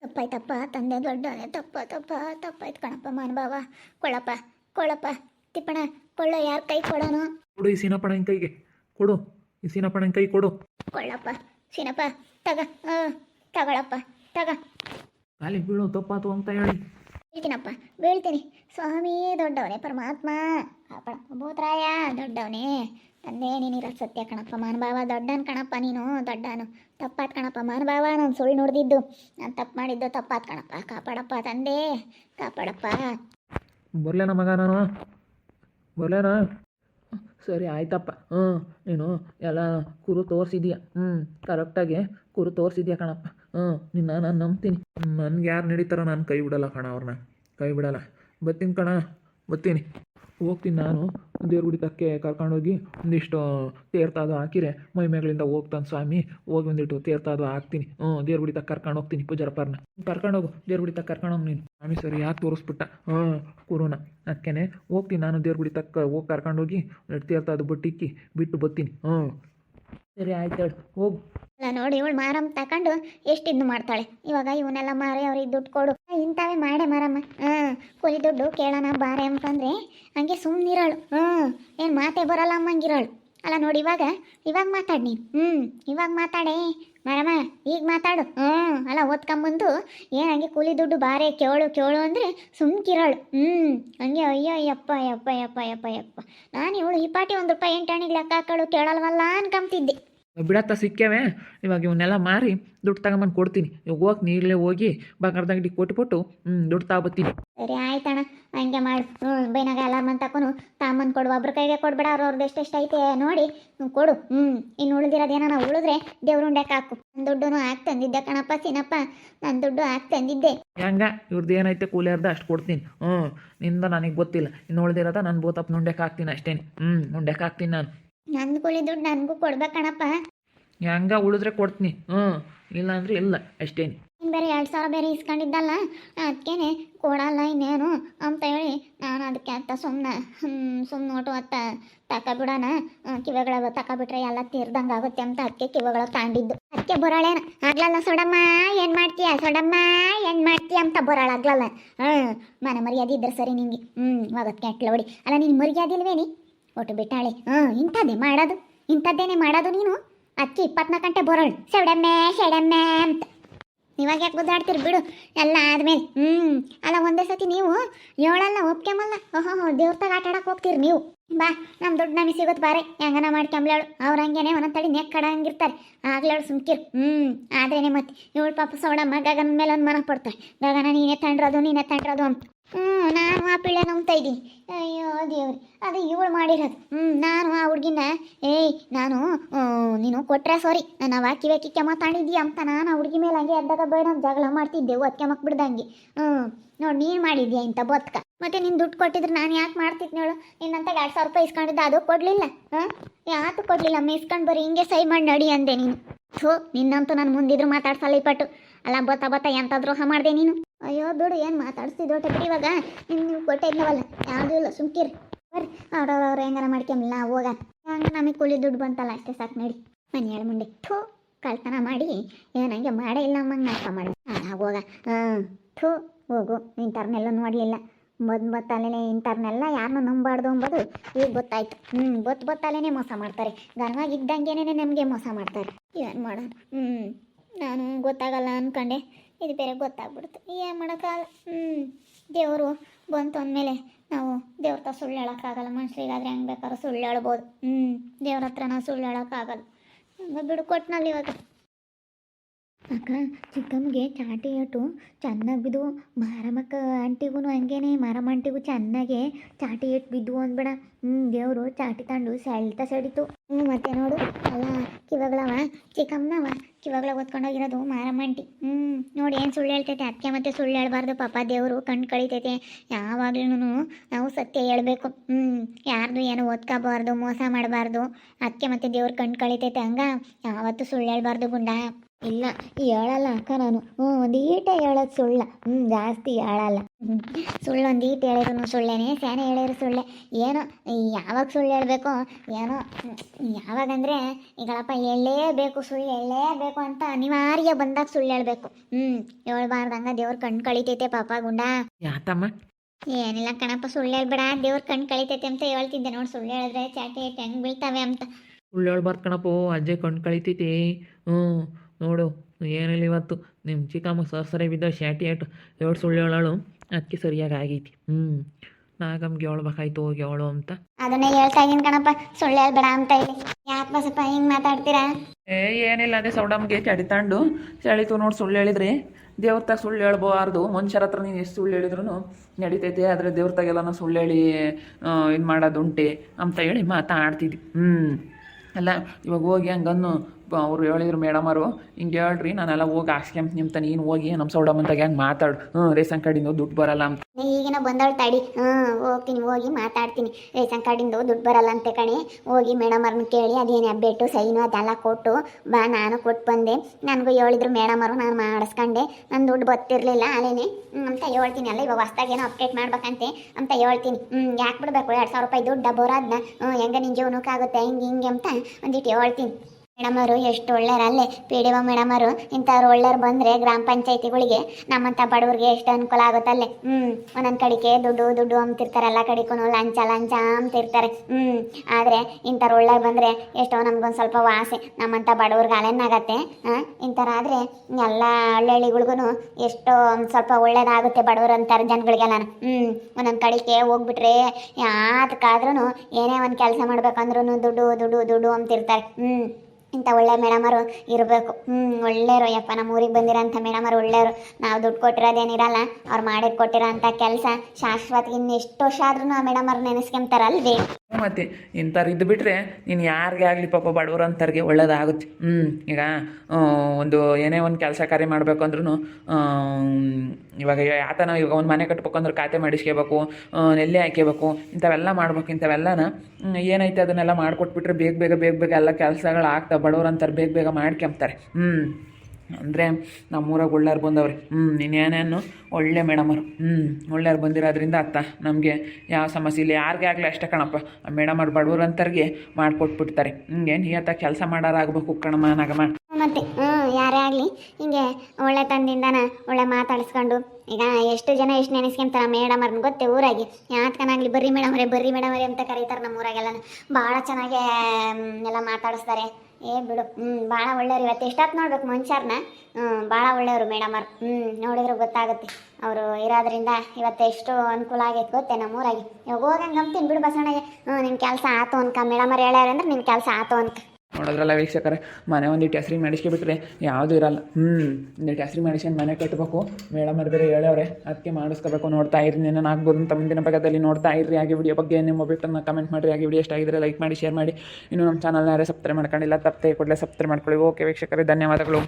ತಪ್ಪಾಯ್ತಪ್ಪ ತಂದೆ ದೊಡ್ಡವನೇ ತಪ್ಪ ತಪ್ಪ. ತಪ್ಪಾಯ್ತು ಕಣಪ್ಪ ಮಾನಭಾವ ಕೊಳ್ಳಪ್ಪ ಕೊಳ್ಳಪ್ಪ ತಿಪ್ಪಣ ಕೊಳ್ಳ ಯಾರ ಕೈ ಕೊಡೋನು? ಕೊಡು ಈ ಸೀನಪ್ಪಣ್ಣನ ಕೈಗೆ. ಕೊಡು ಈ ಸೀನಪ್ಪಣ್ಣನ ಕೈ ಕೊಡು. ಕೊಳ್ಳಪ್ಪ ಸೀನಪ್ಪ ತಗ. ತಗೊಳಪ್ಪ ತಗ. ಕಾಲಿಗೆ ಬೀಳು ತಪ್ಪಾತು ಅಂತ ಹೇಳಿ. ಹೇಳ್ತೀನಪ್ಪ ಬೀಳ್ತೀನಿ. ಸ್ವಾಮಿ ದೊಡ್ಡವನೇ ಪರಮಾತ್ಮ. ಅಪ್ಪಣ ಭೂತರಾಯ ದೊಡ್ಡವನೇ. ತಂದೆ ನೀನಿರೋ ಸತ್ಯ ಕಣಪ್ಪ. ಮಾನಭಾವ ದೊಡ್ಡನ್ ಕಣಪ್ಪ ನೀನು, ದೊಡ್ಡನು. ತಪ್ಪಾತ್ ಕಣಪ್ಪ. ಮಾನಭಾವ ನಾನು ಸುಳ್ಳು ನೋಡ್ದಿದ್ದು. ನಾನು ತಪ್ಪು ಮಾಡಿದ್ದು ತಪ್ಪಾತ್ ಕಣಪ್ಪ. ಕಾಪಾಡಪ್ಪ ತಂದೆ. ಕಾಪಾಡಪ್ಪ. ಬರ್ಲೇನ ಮಗ ನಾನು? ಬರ್ಲೇನ? ಸರಿ, ಆಯ್ತಪ್ಪ. ಹ್ಞೂ ನೀನು ಎಲ್ಲ ಕುರು ತೋರಿಸಿದೀಯ? ಹ್ಞೂ ಕರೆಕ್ಟಾಗಿ ಕುರು ತೋರಿಸಿದ್ಯಾ ಕಣಪ್ಪ? ಹ್ಞೂ ನಿನ್ನ ನಾನು ನಂಬ್ತೀನಿ. ನನ್ಗೆ ಯಾರು ನಡೀತಾರೋ ನಾನು ಕೈ ಬಿಡಲ್ಲ ಕಣ ಅವ್ರನ್ನ ಕೈ ಬಿಡಲ್ಲ. ಬತ್ತೀನಿ ಕಣ. ಬರ್ತೀನಿ. ಹೋಗ್ತೀನಿ ನಾನು. ದೇವ್ರ ಗುಡಿ ತಕ್ಕೆ ಕರ್ಕೊಂಡೋಗಿ ಒಂದಿಷ್ಟು ತೇರ್ತಾದು ಹಾಕಿರೆ ಮೈ ಮೇಗಳಿಂದ ಹೋಗ್ತಾನೆ ಸ್ವಾಮಿ. ಹೋಗಿ ಒಂದಿಟ್ಟು ತೇರ್ತಾದು ಹಾಕ್ತೀನಿ. ಹ್ಞೂ, ದೇವ್ರ ಗುಡಿ ತಕ್ಕ ಕರ್ಕೊಂಡು ಹೋಗ್ತೀನಿ ಪೂಜಾರಪ್ಪರ್ನ. ಕರ್ಕೊಂಡೋಗು, ದೇವ್ರ ಗುಡಿ ತಕ್ಕ ಕರ್ಕೊಂಡೋಗಿ ನೀನು. ಸ್ವಾಮಿ, ಸರಿ, ಯಾಕೆ ತೋರಿಸ್ಬಿಟ್ಟ? ಹ್ಞೂ, ಕುರುನ. ಅದಕ್ಕೆ ಹೋಗ್ತೀನಿ ನಾನು ದೇವ್ರ ಗುಡಿ ತಕ್ಕ ಹೋಗಿ ಕರ್ಕೊಂಡೋಗಿ ಎರಡು ತೇರ್ತಾದು ಬಟ್ಟಿಕ್ಕಿ ಬಿಟ್ಟು ಬರ್ತೀನಿ. ಹ್ಞೂ. ಸರಿ, ಆಯ್ತು ಹೇಳು, ಹೋಗು. ನೋಡಿ, ಇವಳು ಮಾರಮ್ಮ ತಗೊಂಡು ಎಷ್ಟು ಇದ್ದು ಮಾಡ್ತಾಳೆ? ಇವಾಗ ಇವನ್ನೆಲ್ಲ ಮಾರಿ ಅವ್ರಿಗೆ ದುಡ್ಡು ಕೊಡು. ಇಂಥವೇ ಮಾಡೆ ಮಾರಮ್ಮ. ಹಾಂ ಕೂಲಿ ದುಡ್ಡು ಕೇಳೋಣ ಬಾರೆ ಅಂತಂದರೆ ಹಂಗೆ ಸುಮ್ಮನಿರೋಳು ಹ್ಞೂ, ಏನು ಮಾತೇ ಬರಲ್ಲ ಅಮ್ಮಂಗಿರೋಳು. ಅಲ್ಲ ನೋಡಿ, ಇವಾಗ ಇವಾಗ ಮಾತಾಡಿ ನೀನು. ಹ್ಞೂ, ಇವಾಗ ಮಾತಾಡೆ. ಮಾರಮ್ಮ, ಈಗ ಮಾತಾಡು. ಹ್ಞೂ, ಅಲ್ಲ ಓದ್ಕೊಂಬಂದು ಏನು ಹಂಗೆ ಕೂಲಿ ದುಡ್ಡು ಬಾರೆ ಕೇಳು ಕೇಳು ಅಂದರೆ ಸುಮ್ಕಿರೋಳು. ಹ್ಞೂ, ಹಂಗೆ ಅಯ್ಯೋ ಯಪ್ಪ ಯಪ್ಪ ಯಪ್ಪ ಯಪ್ಪ ಯಪ್ಪ ನಾನು ಇವಳು ಈ ಪಾಟಿ ಒಂದು ರೂಪಾಯಿ ಎಂಟಾಣಿಗೆ ಲೆಕ್ಕ ಹಾಕಳು ಕೇಳಲ್ವಲ್ಲ ಅನ್ಕೊಂತಿದ್ದೆ ಬಿಡತ್ತ ಸಿಕ್ಕೇವೆ? ಇವಾಗ ಇವನ್ನೆಲ್ಲ ಮಾರಿ ದುಡ್ಡು ತಗೊಂಬಂದು ಕೊಡ್ತೀನಿ. ಇವಾಗ ಹೋಗಿ ನೀರಲ್ಲೇ ಹೋಗಿ ಬಂಗಾರದ ಅಂಗಡಿ ಕೊಟ್ಬಿಟ್ಟು ಹ್ಞೂ ದುಡ್ಡು ತಗೊಬತ್ತೀನಿ. ಸರಿ ಆಯ್ತಣ್ಣ ಹಂಗೆ ಮಾಡಿ. ಹ್ಞೂ ಬೈನಾಗ ಅಲಾರ್ಮ್ ತಕೊಂಡು ತಾಂಬಂದು ಕೊಡು ಒಬ್ರ ಕೈಗೆ ಕೊಡ್ಬೇಡ. ಅವ್ರವ್ರದ್ದು ಎಷ್ಟೆಷ್ಟು ಐತೆ ನೋಡಿ ಕೊಡು. ಹ್ಞೂ ಇನ್ನು ಉಳಿದಿರೋದೇನ ಉಳಿದ್ರೆ ದೇವ್ರ ಉಂಡೆಕ್ ಹಾಕು ನನ್ನ ದುಡ್ಡು ಹಾಕಿ ತಂದಿದ್ದೆ ಕಣಪ್ಪ ಸಿನಪ್ಪ. ನನ್ನ ದುಡ್ಡು ಹಾಕಿ ತಂದಿದ್ದೆ. ಹೆಂಗ? ಇವ್ರದ್ದು ಏನೈತೆ ಕೂಲಿ ಅರ್ಧ ಅಷ್ಟು ಕೊಡ್ತೀನಿ. ಹ್ಞೂ ನಿಂದ ನನಗೆ ಗೊತ್ತಿಲ್ಲ. ಇನ್ನು ಉಳಿದಿರೋದ ನಾನು ಬೋತಪ್ಪ ನುಂಡೆಕ್ಕೆ ಹಾಕ್ತೀನಿ ಅಷ್ಟೇ ಹ್ಞೂ ನುಂಡೆಕ್ಕೆ ಹಾಕ್ತೀನಿ ನಾನು. ನನ್ನ ಕೂಲಿ ದುಡ್ಡು ನನಗೂ ಕೊಡ್ಬೇಕಣಪ್ಪ ಹೆಂಗ ಉಳಿದ್ರೆ ಕೊಡ್ತೀನಿ. ಹ್ಞೂ ಇಲ್ಲ ಅಂದ್ರೆ ಇಲ್ಲ ಅಷ್ಟೇನಿ. ನೀನು ಬೇರೆ ಎರಡು ಸಾವಿರ ಬೇರೆ ಇಸ್ಕೊಂಡಿದ್ದಲ್ಲ ಅದಕ್ಕೇನೆ ಕೊಡಲ್ಲ ಇನ್ನೇನು ಅಂತ ಹೇಳಿ ನಾನು ಅದಕ್ಕೆ ಅತ್ತ ಸುಮ್ಮನೆ ಸುಮ್ಮನೆ ನೋಟು ಅತ್ತ ತಕೊಬಿಡೋಣ ಕಿವೆಗಳ ತಕೊಬಿಟ್ರೆ ಎಲ್ಲ ತೀರ್ದಂಗೆ ಆಗುತ್ತೆ ಅಂತ ಅದಕ್ಕೆ ಕಿವೆಗಳ ತಾಂಡಿದ್ದು. ಅದಕ್ಕೆ ಬರೋಳೇನ ಆಗ್ಲಲ್ಲ ಸೊಡಮ್ಮ ಏನು ಮಾಡ್ತೀಯ? ಸೊಡಮ್ಮ ಏನು ಮಾಡ್ತೀಯ ಅಂತ ಬರಳ ಆಗ್ಲಲ್ಲ. ಹ್ಞೂ ಮನೆ ಮರ್ಯಾದೆ ಇದ್ರೆ ಸರಿ ನಿಮಗೆ ಹ್ಞೂ ಅದಕ್ಕೆ ಅಟ್ಲ ಹೊಡಿ ಅಲ್ಲ ನೀನು ಮರ್ಯಾದಿಲ್ವೇನಿ ಒಟ್ಟು ಬಿಟ್ಟಾಳೆ. ಹ್ಞೂ ಇಂಥದ್ದೇ ಮಾಡೋದು. ಇಂಥದ್ದೇನೆ ಮಾಡೋದು ನೀನು. ಅಕ್ಕಿ ಇಪ್ಪತ್ನಾಲ್ಕು ಗಂಟೆ ಬರೋಳು. ಸೆಡಮ್ಮೆ ಸೆಡಮ್ಮೆ ಅಂತ. ಇವಾಗ ಯಾಕೆ ಗುದ್ದಾಡ್ತೀರಿ ಬಿಡು. ಎಲ್ಲ ಆದ್ಮೇಲೆ ಹ್ಞೂ ಅಲ್ಲ, ಒಂದೇ ಸತಿ ನೀವು ಏಳಲ್ಲ, ಒಪ್ಕೊಂಬಲ್ಲ. ಓಹೋ ದೇವ್ರ ತಗ ಆಟ ಆಡಕ್ಕೆ ಹೋಗ್ತೀರಿ ನೀವು. ಬಾ ನಮ್ಮ ದುಡ್ಡು ನಮಗೆ ಸಿಗುತ್ತೆ ಬಾರೆ. ಹೆಂಗನ ಮಾಡ್ಕೊಂಬ್ಲೇಳು ಅವ್ರ ಹಂಗೇನೆ ಒಂದೊಂದು ತಡಿ ನೆಕ್ ಕಡಂಗಿರ್ತಾರೆ. ಆಗ್ಲೇಳು ಸುಮ್ಕಿರು. ಹ್ಞೂ ಆದ್ರೇನೆ ಮತ್ತೆ. ಇವಳು ಪಾಪ ಸೌಡಮ್ಮ ಗಗನ ಮೇಲೆ ಒಂದು ಮನ ಪಡ್ತಾಳೆ. ಗಗನ, ನೀನೇ ತಂಡ್ರೋದು ನೀನೇ ತಂಡ್ರೋದು ಅಂತ. ಹ್ಞೂ ನಾನು ಆ ಪಿಳ್ಳೆ ನಂಬ್ತಾ ಇದ್ದೀನಿ. ಅಯ್ಯೋ, ದೇವ್ರಿ, ಅದು ಇವಳು ಮಾಡಿರೋದು. ಹ್ಞೂ ನಾನು ಆ ಹುಡುಗಿನ, ಏಯ್, ನಾನು ನೀನು ಕೊಟ್ರೆ ಸಾರಿ ನಾನು ವಾಕಿ ಕಿವೆ ಕಿಕ್ಕೆ ಮಾತಾಡಿದ್ಯಾ ಅಂತ ನಾನು ಆ ಹುಡುಗಿ ಮೇಲೆ ಹಂಗೆ ಎದ್ದಾಗ ಬೇಡ ಜಗಳ ಮಾಡ್ತಿದ್ದೆವು ಅದಕ್ಕೆ ಬಿಡ್ದಂಗೆ. ಹ್ಞೂ ನೋಡಿ, ನೀನು ಮಾಡಿದ್ಯಾ ಇಂಥ ಬೊತ್ಕ ಮತ್ತೆ ನೀನು ದುಡ್ಡು ಕೊಟ್ಟಿದ್ರೆ ನಾನು ಯಾಕೆ ಮಾಡ್ತಿದ್ದೆ ನಿನ್ನಂತ ಎರಡು ಸಾವಿರ ರೂಪಾಯಿ ಇಸ್ಕೊಂಡಿದ್ದೆ ಅದು ಕೊಡಲಿಲ್ಲ? ಹಾಂ ಯಾತು ಕೊಡಲಿಲ್ಲ ಅಮ್ಮ ಇಸ್ಕೊಂಡು ಬರೀ ಹಿಂಗೆ ಸೈ ಮಾಡಿ ನಡಿ ಅಂದೆ ನೀನು. ಸೊ ನಿನ್ನಂತೂ ನಾನು ಮುಂದಿದ್ರು ಮಾತಾಡ್ಸಲ್ಲ ಪಟ್ಟು. ಅಲ್ಲ, ಬತ್ತ ಬತ್ತ ಎಂಥ ದ್ರೋಹ ಮಾಡಿದೆ ನೀನು. ಅಯ್ಯೋ ಬಿಡು, ಏನು ಮಾತಾಡಿಸ್ತಿದ್ರು ಟಿಪ್ಪಿ ಇವಾಗ. ನಿಮ್ಗೆ ನೀವು ಕೊಟ್ಟೆ ಇಲ್ಲವಲ್ಲ ಯಾವುದೂ ಇಲ್ಲ, ಸುಮ್ಕಿರಿ. ಬರ್ರಿ. ಅವ್ರವ್ರವ್ರು ಹೆಂಗಾರ ಮಾಡ್ಕೊಂಬಿಲ್ಲ ಹೋಗ ಹಂಗೆ ನಮಗೆ ಕೂಲಿ ದುಡ್ಡು ಬಂತಲ್ಲ, ಅಷ್ಟೇ ಸಾಕು ನೋಡಿ. ಮನೆ ಮುಂದೆ, ಥೂ, ಕಳ್ತನ ಮಾಡಿ. ಏನಂಗೆ ಮಾಡೇ ಇಲ್ಲ, ಅಮ್ಮಂಗೆ ನಾಟಕ ಮಾಡಿ. ಹೋಗ. ಹಾಂ, ಥೂ, ಹೋಗು. ಇಂಥವ್ರನ್ನೆಲ್ಲ ನೋಡಲಿಲ್ಲ. ಮೊದ್ ಬತ್ತಲೇ ಇಂಥವ್ರನ್ನೆಲ್ಲ ಯಾರನ್ನೂ ನಂಬಾರ್ದು ಅಂಬೋದು ಈಗ ಗೊತ್ತಾಯ್ತು. ಹ್ಞೂ ಬೊತ್ತು ಬತ್ತಲೇ ಮೋಸ ಮಾಡ್ತಾರೆ. ಗನವಾಗಿ ಇದ್ದಂಗೆನೇ ನಮಗೆ ಮೋಸ ಮಾಡ್ತಾರೆ. ಏನು ಮಾಡೋಣ ಹ್ಞೂ ನಾನು ಗೊತ್ತಾಗಲ್ಲ ಅಂದ್ಕೊಂಡೆ ಇದು ಬೇರೆ ಗೊತ್ತಾಗ್ಬಿಡ್ತು. ಏನು ಮಾಡೋಕ್ಕಾಗಲ್ಲ ಹ್ಞೂ ದೇವರು ಬಂತು ಅಂದಮೇಲೆ ನಾವು ದೇವ್ರ ಹತ್ರ ಸುಳ್ಳು ಹೇಳೋಕ್ಕಾಗಲ್ಲ ಮನುಷ್ಯರಿಗಾದ್ರೆ ಹೆಂಗೆ ಬೇಕಾದ್ರೂ ಸುಳ್ಳು ಹೇಳ್ಬೋದು. ಹ್ಞೂ ದೇವ್ರ ಹತ್ರ ನಾವು ಸುಳ್ಳು ಹೇಳೋಕ್ಕಾಗಲ್ಲ ಬಿಡು ಕೊಟ್ನಲ್ಲ ಇವಾಗ. ಅಕ್ಕ ಚಿಕ್ಕಮ್ಮಗೆ ಚಾಟಿ ಏಟು ಚೆನ್ನಾಗಿ ಬಿದ್ದು ಮಾರಮ್ಮಕ್ಕ ಆಂಟಿಗೂ ಹಂಗೇನೆ, ಮಾರಮ್ಮ ಆಂಟಿಗೂ ಚೆನ್ನಾಗೆ ಚಾಟಿ ಏಟು ಬಿದ್ದು ಅಂದ್ಬೇಡ. ಹ್ಞೂ ದೇವರು ಚಾಟಿ ತಂಡು ಸೆಳ್ತಾ ಸೆಡಿತು ಹ್ಞೂ ಮತ್ತೆ ನೋಡು, ಅಲ್ಲ, ಕಿವಗಳವ? ಚಿಕ್ಕಮ್ಮನವ? ಕಿವಗಳ ಓದ್ಕೊಂಡೋಗಿರೋದು ಮಾರಮ್ಮ ಆಂಟಿ. ಹ್ಞೂ ನೋಡಿ ಏನು ಸುಳ್ಳು ಹೇಳ್ತೈತೆ. ಅದಕ್ಕೆ ಮತ್ತೆ ಸುಳ್ಳು ಹೇಳ್ಬಾರ್ದು. ಪಾಪ ದೇವರು ಕಣ್ ಕಳಿತೈತೆ. ಯಾವಾಗ್ಲೂ ನಾವು ಸತ್ಯ ಹೇಳ್ಬೇಕು. ಹ್ಞೂ ಯಾರ್ದು ಏನು ಓದ್ಕೋಬಾರ್ದು, ಮೋಸ ಮಾಡಬಾರ್ದು ಅದಕ್ಕೆ ಮತ್ತೆ ದೇವ್ರು ಕಣ್ ಕಳಿತೈತೆ ಹಂಗ? ಯಾವತ್ತೂ ಸುಳ್ಳು ಹೇಳ್ಬಾರ್ದು ಗುಂಡ. ಇಲ್ಲ ಹೇಳಲ್ಲ ಅಕ್ಕ ನಾನು. ಹ್ಞೂ ಒಂದು ಈಟೆ ಹೇಳೋದು ಸುಳ್ಳ. ಹ್ಞೂ ಜಾಸ್ತಿ ಹೇಳಲ್ಲ. ಹ್ಞೂ ಸುಳ್ಳು ಒಂದು ಈಟ ಹೇಳಿದ್ರು ಸುಳ್ಳೇನೆ ಸ್ಯಾನೆ ಹೇಳಿದ್ರು ಸುಳ್ಳೆ. ಏನೋ ಯಾವಾಗ ಸುಳ್ಳು ಹೇಳಬೇಕು ಏನೋ ಯಾವಾಗಂದರೆ ಈಗಳಪ್ಪ ಹೇಳಲೇಬೇಕು ಸುಳ್ಳು ಹೇಳಲೇಬೇಕು ಅಂತ ಅನಿವಾರ್ಯ ಬಂದಾಗ ಸುಳ್ಳು ಹೇಳಬೇಕು. ಹ್ಞೂ ಹೇಳ್ಬಾರ್ದಂಗ ದೇವ್ರ ಕಣ್ಣು ಕಳಿತೈತೆ ಪಾಪ ಗುಂಡ. ಯಾತಮ್ಮ? ಏನಿಲ್ಲ ಕಣಪ್ಪ ಸುಳ್ಳು ಹೇಳ್ಬೇಡ ದೇವ್ರ ಕಣ್ಣು ಕಳಿತೈತೆ ಅಂತ ಹೇಳ್ತಿದ್ದೆ ನೋಡಿ ಸುಳ್ಳು ಹೇಳಿದ್ರೆ ಚಾಟಿ ಹೆಂಗೆ ಬೀಳ್ತವೆ ಅಂತ. ಸುಳ್ಳು ಹೇಳ್ಬಾರ್ದು ಕಣಪ್ಪ ಅಜ್ಜೆ ಕಣ್ಣು ಕಳಿತೈತಿ. ಹ್ಞೂ ನೋಡು ಏನಿಲ್ಲ ಇವತ್ತು. ನಿಮ್ಮ ಚಿಕ್ಕಮ್ಮ ಸಹಸ್ರ ಬಿದ್ದ ಶಾಟಿ ಆಯ್ತು. ಎರಡು ಸುಳ್ಳು ಹೇಳೋಳು ಅದಕ್ಕೆ ಸರಿಯಾಗಿ ಆಗೈತಿ. ಹ್ಞೂ ನಾಗಮ್ಗೆ ಹೇಳ್ಬೇಕಾಯ್ತು ಹೋಗಿ ಹೇಳು ಅಂತ. ಅದನ್ನೇ ಹೇಳ್ತಾ ಇದೀನಿ ಕಣಪ್ಪ. ಸುಳ್ಳು ಹೇಳ್ಬೇಡ ಅಂತ ಹೇಳಿ. ಯಾಕೆ ಬಸಪ್ಪ ಹಿಂಗೆ ಮಾತಾಡ್ತೀರಾ? ಏ ಏನಿಲ್ಲ ಅದೇ ಸೌಡಮ್ಗೆ ಚಳಿ ತಾಂಡು ಚಳಿತು ನೋಡಿ ಸುಳ್ಳು ಹೇಳಿದ್ರಿ. ದೇವ್ರ ತಾಗ ಸುಳ್ಳು ಹೇಳ್ಬಾರ್ದು. ಮನುಷ್ಯರ ಹತ್ರ ನೀನು ಎಷ್ಟು ಸುಳ್ಳು ಹೇಳಿದ್ರು ನಡೀತೈತೆ. ಆದರೆ ದೇವ್ರ ತಾಗೆಲ್ಲ ಸುಳ್ಳು ಹೇಳಿ ಇದು ಮಾಡೋದುಂಟೆ ಅಂತ ಹೇಳಿ ಮಾತಾಡ್ತಿದ್ವಿ. ಹ್ಞೂ ಅಲ್ಲ ಇವಾಗ ಹೋಗಿ ಹಂಗನ್ನು ಅವ್ರು ಹೇಳಿದ್ರು ಮೇಡಮರು ಹಿಂಗೆ ಹೇಳ್ರಿ, ನಾನೆಲ್ಲ ಹೋಗಿ ಹಾಕ್ಸ್ಕೊಂತ ನಿಮ್ತ ನೀನು ಹೋಗಿ, ನಮ್ಮ ಸೌಡಮ್ಮಂತಾಗ ಹೆಂಗೆ ಮಾತಾಡು ಹ್ಞೂ ರೇಷನ್ ದುಡ್ಡು ಬರಲ್ಲ ಅಂತ. ಈಗಿನ ಬಂದವಳು ತಾಡಿ ಹ್ಞೂ ಹೋಗ್ತೀನಿ, ಹೋಗಿ ಮಾತಾಡ್ತೀನಿ. ರೇಷನ್ ಕಾರ್ಡಿಂದು ದುಡ್ಡು ಬರಲ್ಲ ಅಂತ ಕಣಿ. ಹೋಗಿ ಮೇಡಮ್ ಅವ್ರನ್ನ ಕೇಳಿ, ಅದೇನು ಅಬ್ಬೇಟು ಸೈನು, ಅದೆಲ್ಲ ಕೊಟ್ಟು ಬಾ, ನಾನು ಕೊಟ್ಟು ಬಂದೆ. ನನಗೂ ಹೇಳಿದ್ರು ಮೇಡಮ್ ಅವರು, ನಾನು ಮಾಡಿಸ್ಕೊಂಡೆ. ನನ್ನ ದುಡ್ಡು ಬರ್ತಿರ್ಲಿಲ್ಲ, ಅಲ್ಲೇನೆ. ಅಂತ ಹೇಳ್ತೀನಿ ಅಲ್ಲ, ಇವಾಗ ಹೊಸ್ದಾಗ ಏನೋ ಅಪ್ಡೇಟ್ ಮಾಡ್ಬೇಕಂತೆ ಅಂತ ಹೇಳ್ತೀನಿ. ಹ್ಞೂ ಯಾಕೆ ಬಿಡಬೇಕು? ಎರಡು ಸಾವಿರ ರೂಪಾಯಿ ದುಡ್ಡು ಬರೋದನ್ನ ಹ್ಞೂ ಹೆಂಗೆ ನಿನ್ನ ಜೀವನಕ್ಕಾಗುತ್ತೆ, ಹಿಂಗೆ ಹಿಂಗೆ ಅಂತ ಒಂದಿಟ್ಟು ಹೇಳ್ತೀನಿ. ಮೇಡಮರು ಎಷ್ಟು ಒಳ್ಳೆಯರು ಅಲ್ಲೇ ಪಿ ಡಿ ಒ ಮೇಡಮರು ಇಂಥವ್ರು ಒಳ್ಳೆಯರು ಬಂದರೆ ಗ್ರಾಮ ಪಂಚಾಯತಿಗಳಿಗೆ ನಮ್ಮಂಥ ಬಡವ್ರಿಗೆ ಎಷ್ಟು ಅನುಕೂಲ ಆಗುತ್ತಲ್ಲೇ? ಹ್ಞೂ ಒಂದೊಂದು ಕಡೆಗೆ ದುಡ್ಡು ದುಡ್ಡು ಅಂತಿರ್ತಾರೆ ಎಲ್ಲ ಕಡೆಗೂ ಲಂಚ ಲಂಚ ಅಂತಿರ್ತಾರೆ ಹ್ಞೂ ಆದರೆ ಇಂಥವ್ರು ಒಳ್ಳೆಯರು ಬಂದರೆ ಎಷ್ಟೋ ನಮ್ಗೊಂದು ಸ್ವಲ್ಪ ವಾಸೆ ನಮ್ಮಂಥ ಬಡವ್ರಿಗೆ ಅಲೆನ್ನಾಗತ್ತೆ ಹಾಂ ಇಂಥವ್ರಾದರೆ ಎಲ್ಲ ಹಳ್ಳಿಗಳಿಗೂ ಎಷ್ಟೋ ಸ್ವಲ್ಪ ಒಳ್ಳೇದಾಗುತ್ತೆ ಬಡವರು ಅಂತಾರೆ ಜನಗಳಿಗೆಲ್ಲ ಹ್ಞೂ ಒಂದೊಂದು ಕಡೆಗೆ ಹೋಗ್ಬಿಟ್ರೆ ಯಾತಕ್ಕಾದ್ರೂ ಏನೇ ಒಂದು ಕೆಲಸ ಮಾಡ್ಬೇಕಂದ್ರೂ ದುಡ್ಡು ದುಡ್ಡು ದುಡ್ಡು ಅಂತಿರ್ತಾರೆ ಹ್ಞೂ ಇಂಥ ಒಳ್ಳೆ ಮೇಡಮರು ಇರಬೇಕು. ಹ್ಞೂ ಒಳ್ಳೆಯರು. ಯಪ್ಪ, ನಮ್ಮ ಊರಿಗೆ ಬಂದಿರೋಂಥ ಮೇಡಮರು ಒಳ್ಳೆಯವರು ನಾವು ದುಡ್ಡು ಕೊಟ್ಟಿರೋದೇನಿರಲ್ಲ, ಅವ್ರು ಮಾಡಿದ್ ಕೊಟ್ಟಿರೋಂಥ ಕೆಲಸ ಶಾಶ್ವತ. ಇನ್ನು ಎಷ್ಟು ವರ್ಷ ಆದ್ರೂ ಆ ಮೇಡಮರು ನೆನೆಸ್ಕೊಂತಾರಲ್ವೇ ಮತ್ತೆ ಇಂಥವ್ರು ಇದ್ದು ಬಿಟ್ಟರೆ ನೀನು ಯಾರಿಗೆ ಆಗಲಿ ಪಾಪ ಬಡವರು ಅಂಥವ್ರಿಗೆ ಒಳ್ಳೇದಾಗುತ್ತೆ. ಹ್ಞೂ ಈಗ ಒಂದು ಏನೇ ಒಂದು ಕೆಲಸ ಕಾರ್ಯ ಮಾಡಬೇಕು ಅಂದ್ರೂ ಇವಾಗ ಯಾತನ ಇವಾಗ ಒಂದು ಮನೆ ಕಟ್ಬೇಕಂದ್ರೆ ಖಾತೆ ಮಾಡಿಸ್ಕೋಬೇಕು ನೆಲ್ಲಿ ಹಾಕ್ಕೋಬೇಕು ಇಂಥವೆಲ್ಲ ಮಾಡ್ಬೇಕು, ಇಂಥವೆಲ್ಲನ ಏನೈತೆ ಅದನ್ನೆಲ್ಲ ಮಾಡಿಕೊಟ್ಬಿಟ್ರೆ ಬೇಗ ಬೇಗ ಬೇಗ ಬೇಗ ಎಲ್ಲ ಕೆಲಸಗಳು ಆಗ್ತಾವೆ ಬಡವ್ರು ಅಂತಾರೆ, ಬೇಗ ಬೇಗ ಮಾಡ್ಕೊಂಬ್ತಾರೆ ಹ್ಞೂ ಅಂದರೆ ನಮ್ಮೂರಾಗ ಒಳ್ಳೆಯವ್ರು ಬಂದವ್ರಿ. ಹ್ಞೂ ಇನ್ನೇನೇನು ಒಳ್ಳೆ ಮೇಡಮರು ಹ್ಞೂ ಒಳ್ಳೆಯವ್ರು ಬಂದಿರೋದ್ರಿಂದ ಅತ್ತ. ನಮಗೆ ಯಾವ ಸಮಸ್ಯೆ ಇಲ್ಲ. ಯಾರಿಗೆ ಆಗಲಿ ಅಷ್ಟೇ ಕಣಪ್ಪ. ಮೇಡಮರು ಬಡವರು ಅಂತರ್ಗೆ ಮಾಡಿಕೊಟ್ಬಿಡ್ತಾರೆ. ಹಿಂಗೆ ನಿಯತ್ತ ಕೆಲಸ ಮಾಡೋರಾಗಬೇಕು ಕಣಮ್ಮ ನಾಗಮ್ಮ. ಮತ್ತೆ ಹ್ಞೂ ಯಾರೇ ಆಗಲಿ, ಹಿಂಗೆ ಒಳ್ಳೆ ತಂದಿಂದನ ಒಳ್ಳೆ ಮಾತಾಡಿಸ್ಕೊಂಡು, ಈಗ ಎಷ್ಟು ಜನ ಎಷ್ಟು ನೆನೆಸ್ಕೊಂತಾರೆ ಮೇಡಮ್ ಅವ್ರನ್ನ ಗೊತ್ತೇ ಊರಾಗಿ? ಯಾತ್ಕನಾಗಲಿ ಬರ್ರಿ ಮೇಡಮ್ ಬರ್ರಿ ಮೇಡಮ್ ಅಂತ ಕರೀತಾರೆ ನಮ್ಮ ಊರಾಗೆಲ್ಲ ಭಾಳ ಚೆನ್ನಾಗಿ ಎಲ್ಲ ಮಾತಾಡಿಸ್ತಾರೆ. ಏ ಬಿಡು ಹ್ಞೂ ಭಾಳ ಒಳ್ಳೆಯವ್ರು. ಇವತ್ತು ಎಷ್ಟೊತ್ತು ನೋಡ್ಬೇಕು ಮನುಷ್ಯರನ್ನ ಹ್ಞೂ ಭಾಳ ಒಳ್ಳೆಯವರು ಮೇಡಮ್ ಅವ್ರು. ಹ್ಞೂ ನೋಡಿದ್ರೆ ಗೊತ್ತಾಗುತ್ತೆ. ಅವರು ಇರೋದ್ರಿಂದ ಇವತ್ತು ಎಷ್ಟು ಅನುಕೂಲ ಆಗೈತೆ ಗೊತ್ತೇ ನಮ್ಮ ಊರಾಗಿ ಇವಾಗ ಹೋಗಂಗೆ ಗಮ್ತೀನಿ ಬಿಡು ಬಸವಣ್ಣಗೆ. ಹ್ಞೂ ನಿನ್ನ ಕೆಲಸ ಆತು ಅನ್ಕ. ಮೇಡಮ್ ಅವ್ರು ಹೇಳ್ಯಾರ ಅಂದ್ರೆ ಕೆಲಸ ಆತು ಅನ್ಕ. ನೋಡೋದ್ರಲ್ಲ ವೀಕ್ಷಕರೇ? ಮನೆ ಒಂದಿಟ್ಟು ಹೆಸ್ರಿಗೆ ಮಾಡಿಸ್ಕೊಬಿಟ್ರೆ ಯಾವುದೂ ಇರಲ್ಲ. ಹ್ಞೂ ಒಂದಿಟ್ಟು ಹೆಸ್ರಿಗೆ ಮಾಡಿಸ್ಕೊಂಡು ಮನೆ ಕಟ್ಟಬೇಕು ಮೇಡಮ್ ಬೇರೆ ಹೇಳವ್ರೆ ಅದಕ್ಕೆ ಮಾಡಿಸ್ಕೋಬೇಕು ನೋಡ್ತಾ ಇರಿ ನೆನ ಆಗ್ಬೋದು ಅಂತ ಮುಂದಿನ ಭಾಗದಲ್ಲಿ ನೋಡ್ತಾ ಇರಿ ಹಾಗೆ ವಿಡಿಯೋ ಬಗ್ಗೆ ನಿಮ್ಮ ಬಿಟ್ಟನ್ನು ಕಮೆಂಟ್ ಮಾಡಿರಿ. ಹಾಗೆ ವಿಡಿಯೋ ಎಷ್ಟಾಗಿದ್ರೆ ಲೈಕ್ ಮಾಡಿ ಶೇರ್ ಮಾಡಿ. ಇನ್ನು ನಮ್ಮ ಚಾನಲ್ನ ಯಾರೇ ಸಬ್ಸ್ಕ್ರೈಬ್ ಮಾಡ್ಕೊಂಡಿಲ್ಲ, ತಪ್ಪದೆ ಕೂಡಲೇ ಸಬ್ಸ್ಕ್ರೈಬ್ ಮಾಡ್ಕೊಳ್ಳಿ. ಓಕೆ ವೀಕ್ಷಕರೇ, ಧನ್ಯವಾದಗಳು.